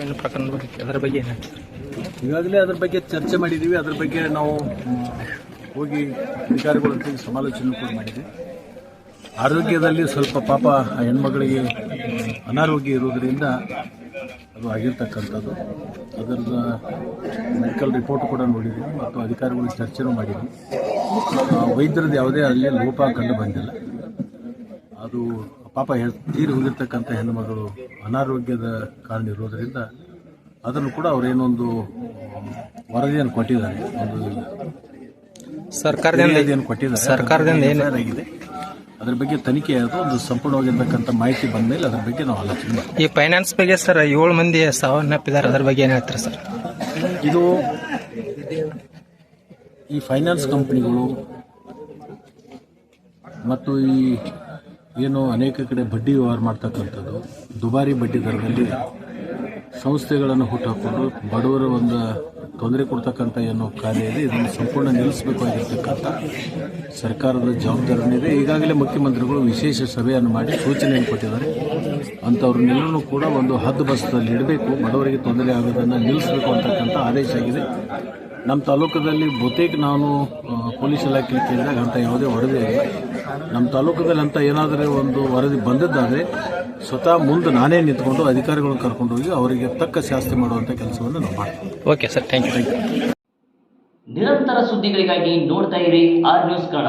ಸಾವಿನ ಪ್ರಕರಣ ಅದರ ಬಗ್ಗೆ ಈಗಾಗಲೇ ಅದ್ರ ಬಗ್ಗೆ ಚರ್ಚೆ ಮಾಡಿದ್ದೀವಿ ಅದ್ರ ಬಗ್ಗೆ ನಾವು ಹೋಗಿ ಅಧಿಕಾರಿಗಳೊಂದಿಗೆ ಸಮಾಲೋಚನೆ ಕೂಡ ಮಾಡಿದ್ವಿ. ಆರೋಗ್ಯದಲ್ಲಿ ಸ್ವಲ್ಪ ಪಾಪ ಆ ಹೆಣ್ಮಗಳಿಗೆ ಅನಾರೋಗ್ಯ ಇರೋದರಿಂದ ಅದು ಆಗಿರ್ತಕ್ಕಂಥದ್ದು. ಅದರದ ಮೆಡಿಕಲ್ ರಿಪೋರ್ಟ್ ಕೂಡ ನೋಡಿದ್ದೀವಿ ಮತ್ತು ಅಧಿಕಾರಿಗಳು ಚರ್ಚೆನೂ ಮಾಡಿದ್ವಿ. ವೈದ್ಯರದ್ದು ಯಾವುದೇ ಅಲ್ಲಿ ಲೋಪ ಕಂಡು ಬಂದಿಲ್ಲ. ಅದು ಪಾಪ ತೀರಿ ಹೋಗಿರ್ತಕ್ಕಂಥ ಹೆಣ್ಣುಮಗಳು ಅನಾರೋಗ್ಯದ ಕಾರಣ ಇರೋದರಿಂದ ಅದನ್ನು ಕೂಡ ಅವರೇನೊಂದು ವರದಿಯನ್ನು ಕೊಟ್ಟಿದ್ದಾರೆ. ಒಂದು ಸರ್ಕಾರದಿಂದ ಏನು ಕೊಟ್ಟಿದ್ದಾರೆ. ಸರ್ಕಾರದಿಂದ ಏನಾರಾಗಿದೆ ಆಗಿದೆ ಅದ್ರ ಬಗ್ಗೆ ತನಿಖೆ ಅದು ಒಂದು ಸಂಪೂರ್ಣವಾಗಿರ್ತಕ್ಕಂಥ ಮಾಹಿತಿ ಬಂದ ಮೇಲೆ ಅದ್ರ ಬಗ್ಗೆ ನಾವು ಆಲೋಚನೆ ಈ ಫೈನಾನ್ಸ್ ಬಗ್ಗೆ ಸರ್ ಏಳು ಮಂದಿ ಸಾವನ್ನಪ್ಪಿದ್ದಾರೆ. ಅದ್ರ ಬಗ್ಗೆ ಏನು ಹೇಳ್ತಾರೆ ಸರ್? ಇದು ಈ ಫೈನಾನ್ಸ್ ಕಂಪ್ನಿಗಳು ಮತ್ತು ಈ ಏನು ಅನೇಕ ಕಡೆ ಬಡ್ಡಿ ವ್ಯವಹಾರ ಮಾಡ್ತಕ್ಕಂಥದ್ದು. ದುಬಾರಿ ಬಡ್ಡಿ ದರದಲ್ಲಿ ಸಂಸ್ಥೆಗಳನ್ನು ಹುಟ್ಟುಹಾಕೊಂಡು ಬಡವರ ಒಂದು ತೊಂದರೆ ಕೊಡ್ತಕ್ಕಂಥ ಏನೋ ಕಾರ್ಯ ಇದೆ ಇದನ್ನು ಸಂಪೂರ್ಣ ನಿಲ್ಲಿಸಬೇಕಾಗಿರ್ತಕ್ಕಂಥ ಸರ್ಕಾರದ ಜವಾಬ್ದಾರಿನಿದೆ ಈಗಾಗಲೇ ಮುಖ್ಯಮಂತ್ರಿಗಳು ವಿಶೇಷ ಸಭೆಯನ್ನು ಮಾಡಿ ಸೂಚನೆಯನ್ನು ಕೊಟ್ಟಿದ್ದಾರೆ. ಅಂಥವ್ರನ್ನೆಲ್ಲರೂ ಕೂಡ ಒಂದು ಹದ್ದು ಬಸ್ದಲ್ಲಿ ಇಡಬೇಕು. ಬಡವರಿಗೆ ತೊಂದರೆ ಆಗೋದನ್ನು ನಿಲ್ಲಿಸಬೇಕು ಅಂತಕ್ಕಂಥ ಆದೇಶ ಆಗಿದೆ. ನಮ್ಮ ತಾಲೂಕದಲ್ಲಿ ಬಹುತೇಕ ನಾನು ಪೊಲೀಸ್ ಇಲಾಖೆ ಕೇಳಿದಾಗ ಅಂಥ ಯಾವುದೇ ವರದಿ ಆಗಿಲ್ಲ ನಮ್ಮ ತಾಲೂಕದಲ್ಲಿ ಅಂತ ಏನಾದರೂ ಒಂದು ವರದಿ ಬಂದದ್ದಾದರೆ ಸ್ವತಃ ಮುಂದೆ ನಾನೇ ನಿಂತ್ಕೊಂಡು ಅಧಿಕಾರಿಗಳನ್ನು ಕರ್ಕೊಂಡು ಹೋಗಿ ಅವರಿಗೆ ತಕ್ಕ ಶಾಸ್ತಿ ಮಾಡುವಂಥ ಕೆಲಸವನ್ನು ನಾವು ಮಾಡ್ತೀವಿ. ಓಕೆ ಸರ್ ಥ್ಯಾಂಕ್ ಯು ನಿರಂತರ ಸುದ್ದಿಗಳಿಗಾಗಿ ನೋಡ್ತಾ ಇರಿ ಆರ್ ನ್ಯೂಸ್ ಕನ್ನಡ.